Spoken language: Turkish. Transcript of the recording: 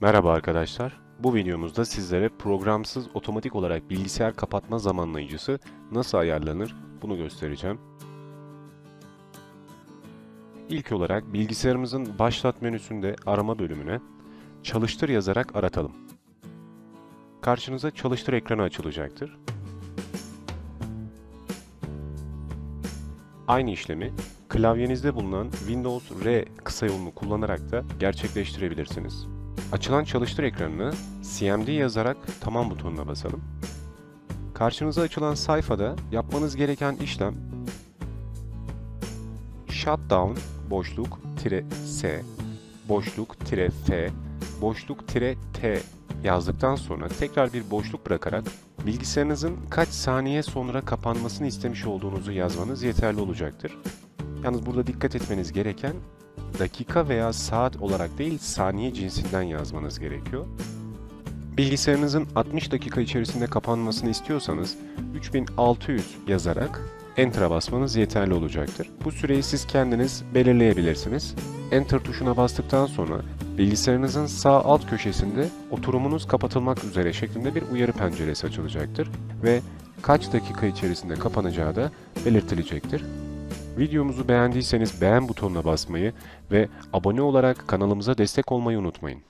Merhaba arkadaşlar. Bu videomuzda sizlere programsız otomatik olarak bilgisayar kapatma zamanlayıcısı nasıl ayarlanır bunu göstereceğim. İlk olarak bilgisayarımızın başlat menüsünde arama bölümüne çalıştır yazarak aratalım. Karşınıza çalıştır ekranı açılacaktır. Aynı işlemi klavyenizde bulunan Windows R kısa yolunu kullanarak da gerçekleştirebilirsiniz. Açılan çalıştır ekranını CMD yazarak tamam butonuna basalım. Karşınıza açılan sayfada yapmanız gereken işlem shutdown boşluk tire s boşluk tire f boşluk tire t yazdıktan sonra tekrar bir boşluk bırakarak bilgisayarınızın kaç saniye sonra kapanmasını istemiş olduğunuzu yazmanız yeterli olacaktır. Yalnız burada dikkat etmeniz gereken dakika veya saat olarak değil saniye cinsinden yazmanız gerekiyor. Bilgisayarınızın 60 dakika içerisinde kapanmasını istiyorsanız 3600 yazarak Enter'a basmanız yeterli olacaktır. Bu süreyi siz kendiniz belirleyebilirsiniz. Enter tuşuna bastıktan sonra bilgisayarınızın sağ alt köşesinde oturumunuz kapatılmak üzere şeklinde bir uyarı penceresi açılacaktır ve kaç dakika içerisinde kapanacağı da belirtilecektir. Videomuzu beğendiyseniz beğen butonuna basmayı ve abone olarak kanalımıza destek olmayı unutmayın.